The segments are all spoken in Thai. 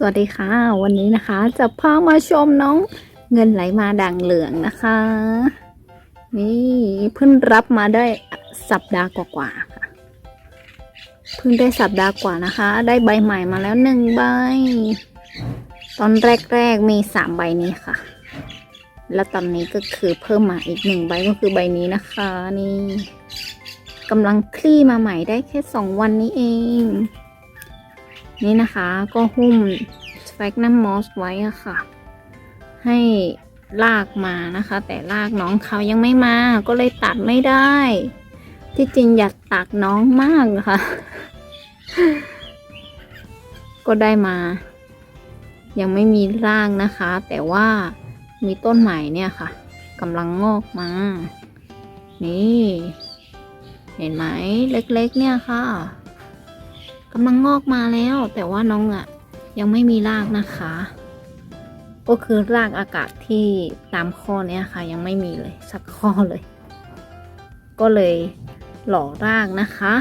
สวัสดีค่ะ วันนี้นะคะจะพามาชมน้องเงินไหลมาด่างเหลืองนะคะ นี่เพิ่งรับมาได้สัปดาห์กว่าๆค่ะเพิ่งได้สัปดาห์กว่านะคะ ได้ใบใหม่มาแล้วหนึ่งใบ ตอนแรกๆมีสามใบนี้ค่ะ แล้วตอนนี้ก็คือเพิ่มมาอีกหนึ่งใบก็คือใบนี้นะคะ นี่กำลังคลี่มาใหม่ได้แค่สองวันนี้เอง นี่นะคะก็หุ้มสแฟกนัมมอสไว้อะค่ะ ให้ลากมานะคะ แต่ลากน้องเขายังไม่มาก็เลยตัดไม่ได้ ที่จริงอยากตักน้องมากค่ะก็ได้มา ยังไม่มีร่างนะคะ แต่ว่ามีต้นใหม่เนี่ยค่ะกำลังงอกมา นี่ เห็นไหมเล็กๆเนี่ยค่ะ กำลังงอกมาแล้ว แต่ว่าน้องอะ่ะ ยังไม่มีรากนะคะ ก็คือรากอากาศที่ตามข้อเนี้ยค่ะ ยังไม่มีเลย สักข้อเลย ก็เลยหล่อรากนะคะ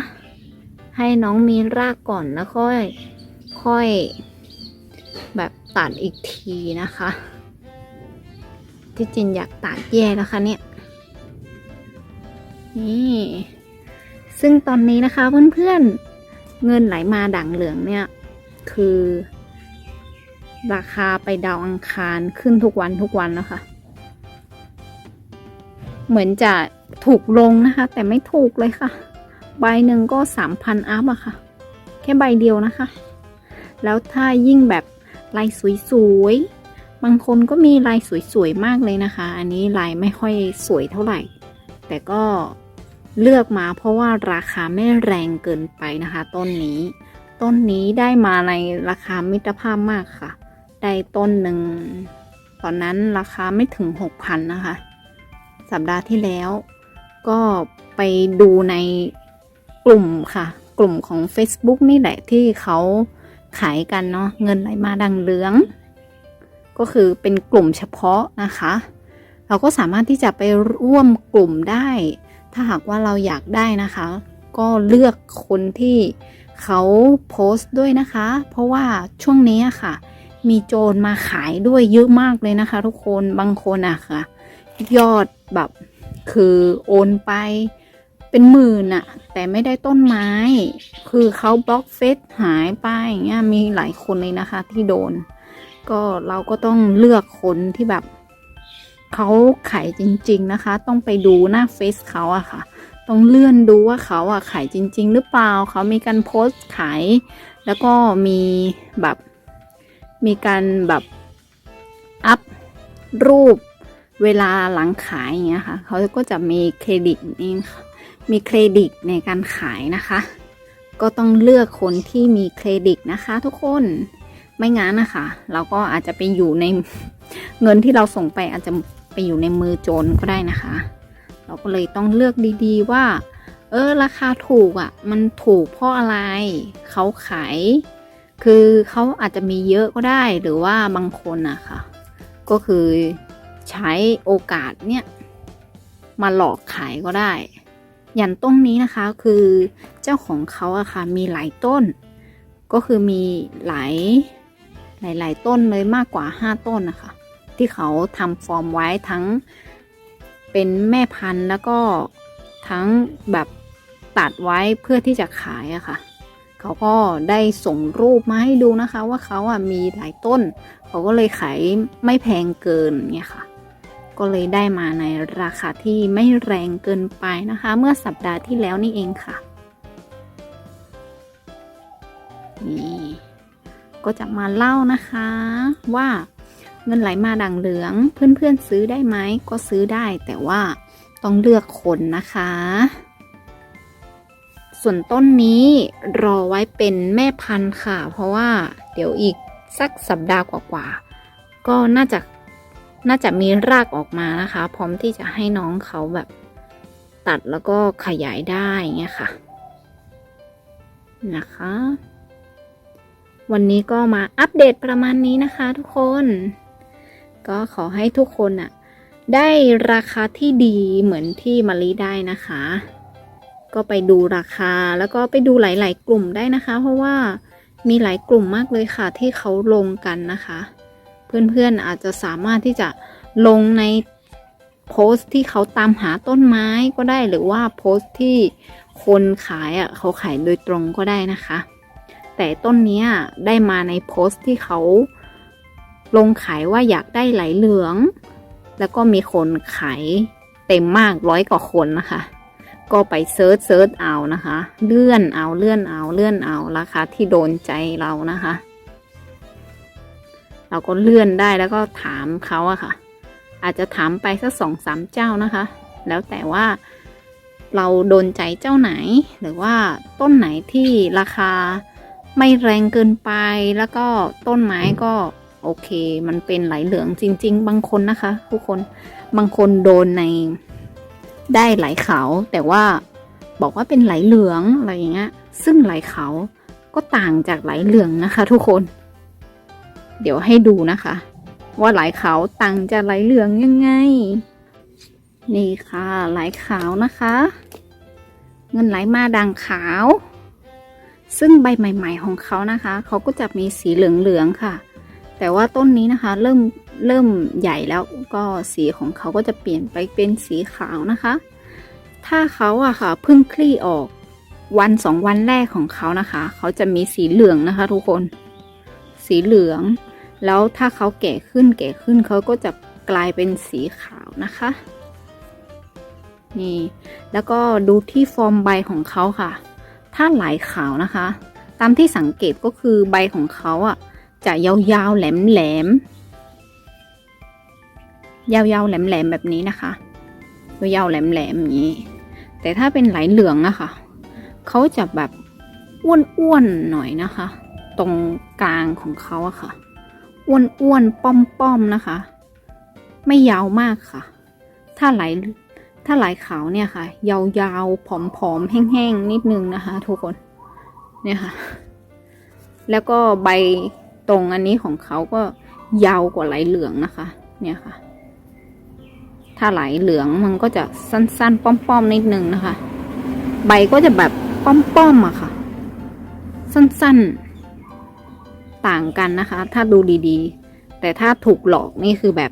ให้น้องมีรากก่อนแล้วค่อยค่อย แบบตัดอีกทีนะคะ ที่จริงอยากตัดแย่นะคะเนี่ยนี่ ซึ่งตอนนี้นะคะเพื่อนๆ เงินไหลมาด่างเหลืองเนี่ย คือ ราคาไปดาวอังคารขึ้นทุกวันทุกวันนะคะ เหมือนจะถูกลงนะคะ แต่ไม่ถูกเลยค่ะ ใบหนึ่งก็สามพันอัพอะค่ะ แค่ใบเดียวนะคะ แล้วถ้ายิ่งแบบลายสวยๆ บางคนก็มีลายสวยๆ มากเลยนะคะ อันนี้ลายไม่ค่อยสวยเท่าไหร่ แต่ก็ เลือกมาเพราะว่าราคาไม่แรงเกินไปนะคะ ต้นนี้ ต้นนี้ได้มาในราคามิตรภาพมากค่ะ ได้ต้นหนึ่งตอนนั้นราคาไม่ถึง6,000นะคะ สัปดาห์ที่แล้ว ก็ไปดูในกลุ่มค่ะ กลุ่มของ Facebook นี่แหละที่เขาขายกันเนาะเงินไหลมาดังเหลือง ก็คือเป็นกลุ่มเฉพาะนะคะ เราก็สามารถที่จะไปร่วมกลุ่มได้ ถ้าหากว่าเราอยากได้นะคะ ก็เลือกคนที่เขาโพสต์ด้วยนะคะ เพราะว่าช่วงนี้ค่ะ มีโจรมาขายด้วยเยอะมากเลยนะคะ ทุกคนบางคนอะค่ะ ยอดแบบคือโอนไปเป็นหมื่นอะแต่ไม่ได้ต้นไม้ คือเขาบล็อกเฟซหายไปอย่างเงี้ยมีหลายคนเลยนะคะที่โดน ก็เราก็ต้องเลือกคนที่แบบ เขาขายจริง ๆนะคะ ต้องไปดูหน้าเฟซเขาอะค่ะ ต้องเลื่อนดูว่าเขาอะขายจริง ๆ หรือเปล่าเขามีการโพสต์ขาย แล้วก็มีแบบมีการแบบอัพรูปเวลาหลังขายอย่างเงี้ยค่ะเขาก็จะมีเครดิตนี่มีเครดิตในการขายนะคะ ก็ต้องเลือกคนที่มีเครดิตนะคะ ทุกคนไม่งั้นนะคะ เราก็อาจจะไปอยู่ในเงินที่เราส่งไปอาจจะ ไปอยู่ในมือโจรก็ได้นะคะ เราก็เลยต้องเลือกดีๆว่า เออราคาถูกอะ่ะ มันถูกเพราะอะไร เขาขายคือเขาอาจจะมีเยอะก็ได้หรือว่าบางคนอะค่ะ ก็คือใช้โอกาสเนี่ยมาหลอกขายก็ได้ อย่างต้นนี้นะคะคือเจ้าของเขาอะค่ะมีหลายต้น ก็คือมีหลายหลาย ๆ ต้นเลยมากกว่า 5 ต้นนะคะ ที่เขาทำฟอร์มไว้ทั้งเป็นแม่พันธุ์แล้วก็ทั้งแบบตัดไว้เพื่อที่จะขายอะค่ะ เขาก็ได้ส่งรูปมาให้ดูนะคะว่าเขาอะมีหลายต้น เขาก็เลยขายไม่แพงเกินเนี่ยค่ะ ก็เลยได้มาในราคาที่ไม่แรงเกินไปนะคะ เมื่อสัปดาห์ที่แล้วนี่เองค่ะนี่ก็จะมาเล่านะคะว่า เงินไหลมาด่างเหลือง เพื่อนๆซื้อได้ไหมก็ซื้อได้ แต่ว่าต้องเลือกคนนะคะ ส่วนต้นนี้รอไว้เป็นแม่พันธุ์ค่ะ เพราะว่าเดี๋ยวอีกสักสัปดาห์กว่าๆก็น่าจะน่าจะมีรากออกมานะคะ พร้อมที่จะให้น้องเขาแบบตัดแล้วก็ขยายได้เงี้ยค่ะนะคะ วันนี้ก็มาอัปเดตประมาณนี้นะคะทุกคน ก็ขอให้ทุกคนอะได้ราคาที่ดีเหมือนที่มารีได้นะคะ ก็ไปดูราคาแล้วก็ไปดูหลาย ๆ กลุ่มได้นะคะ เพราะว่ามีหลายกลุ่มมากเลยค่ะที่เขาลงกันนะคะ เพื่อนๆอาจจะสามารถที่จะลงในโพสต์ที่เขาตามหาต้นไม้ก็ได้หรือว่าโพสต์ที่คนขายอะเขาขายโดยตรงก็ได้นะคะ แต่ต้นนี้ได้มาในโพสต์ที่เขา ลงขายว่าอยากได้ไหลเหลือง แล้วก็มีคนขายเต็มมากร้อยกว่าคนนะคะ ก็ไปเซิร์ชเซิร์ชเอานะคะ เลื่อนเอาเลื่อนเอาเลื่อนเอาราคาที่โดนใจเรานะคะ เราก็เลื่อนได้แล้วก็ถามเขาอะค่ะ อาจจะถามไปสักสองสามเจ้านะคะ แล้วแต่ว่าเราโดนใจเจ้าไหน หรือว่าต้นไหนที่ราคาไม่แรงเกินไปแล้วก็ต้นไม้ก็ โอเค มันเป็นไหลเหลืองจริง ๆ บางคนนะคะ ทุกคนบางคนโดนในได้ไหลขาวแต่ว่าบอกว่าเป็นไหลเหลืองอะไรอย่างเงี้ย ซึ่งไหลขาวก็ต่างจากไหลเหลืองนะคะ ทุกคน เดี๋ยวให้ดูนะคะ ว่าไหลขาวต่างจากไหลเหลืองยังไง นี่ค่ะ ไหลขาวนะคะ เงินไหลมาด่างขาว ซึ่งใบใหม่ ๆ ของเขานะคะ เขาก็จะมีสีเหลืองๆค่ะ แต่ว่าต้นนี้นะคะเริ่มเริ่มใหญ่แล้วก็สีของเขาก็จะเปลี่ยนไปเป็นสีขาวนะคะ ถ้าเขาอะค่ะเพิ่งคลี่ออกวันสองวันแรกของเขานะคะ เขาจะมีสีเหลืองนะคะ ทุกคน สีเหลือง แล้วถ้าเขาแก่ขึ้นแก่ขึ้นเขาก็จะกลายเป็นสีขาวนะคะ นี่ แล้วก็ดูที่ฟอร์มใบของเขาค่ะ ถ้าไหลขาวนะคะ ตามที่สังเกตก็คือใบของเขาอะ จะยาวๆแหลมๆยาวๆแหลมๆแบบนี้นะคะยาวๆแหลมๆอย่างนี้ แต่ถ้าเป็นไหลเหลืองอะคะเขาจะแบบอ้วนๆหน่อยนะคะ ตรงกลางของเขาอะค่ะอ้วนๆป้อมๆนะคะ ไม่ยาวมากค่ะ ถ้าไหลถ้าไหลขาวเนี่ยค่ะ ยาวๆผอมๆแห้งๆนิดนึงนะคะ ทุกคนเนี่ยค่ะ แล้วก็ใบ ตรงอันนี้ของเขาก็ยาวกว่าไหลเหลืองนะคะ เนี่ยค่ะ ถ้าไหลเหลืองมันก็จะสั้นๆ ป้อมๆนิดนึงนะคะ ใบก็จะแบบป้อมๆอะค่ะ สั้นๆ ต่างกันนะคะ ถ้าดูดีๆ แต่ถ้าถูกหลอกนี่คือแบบ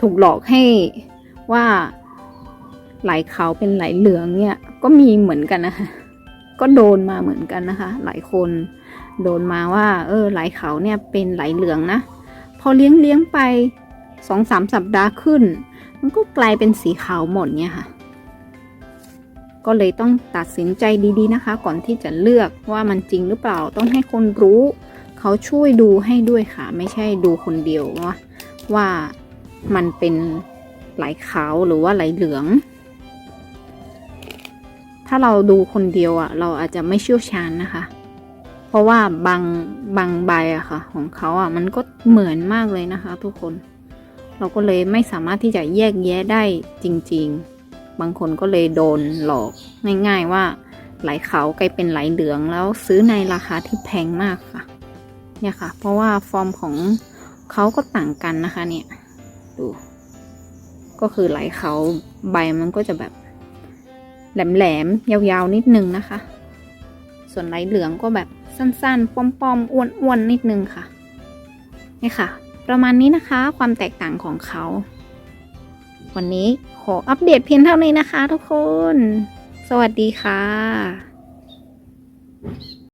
ถูกหลอกให้ว่าไหลขาวเป็นไหลเหลืองเนี่ย ก็มีเหมือนกันนะคะ ก็โดนมาเหมือนกันนะคะ หลายคน โดนมาว่า เออไหลขาวเนี่ยเป็นไหลเหลืองนะ พอเลี้ยงเลี้ยงไปสองสามสัปดาห์ขึ้น มันก็กลายเป็นสีขาวหมดเนี่ยค่ะ ก็เลยต้องตัดสินใจดีๆนะคะ ก่อนที่จะเลือกว่ามันจริงหรือเปล่าต้องให้คนรู้ เขาช่วยดูให้ด้วยค่ะ ไม่ใช่ดูคนเดียวว่าว่ามันเป็นไหลขาวหรือว่าไหลเหลือง ถ้าเราดูคนเดียวอะ่ะ เราอาจจะไม่เชี่ยวชาญนะคะ เพราะว่าบางบางใบอะค่ะ ของเขาอะมันก็เหมือนมากเลยนะคะ ทุกคน เราก็เลยไม่สามารถที่จะแยกแยะได้จริง ๆ บางคนก็เลยโดนหลอกง่ายๆว่าไหลขาวกลายเป็นไหลเหลืองแล้วซื้อในราคาที่แพงมากค่ะ เนี่ยค่ะ เพราะว่าฟอร์มของเขาก็ต่างกันนะคะเนี่ย ดู ก็คือไหลเขาใบมันก็จะแบบ แหลมๆยาวๆนิดนึงนะคะ ส่วนไหลเหลืองก็แบบสั้นๆ ป้อมๆ อ้วนๆ นิดนึงค่ะ นี่ค่ะ ประมาณนี้นะคะ ความแตกต่างของเขา วันนี้ขออัปเดตเพียงเท่านี้นะคะทุกคน สวัสดีค่ะ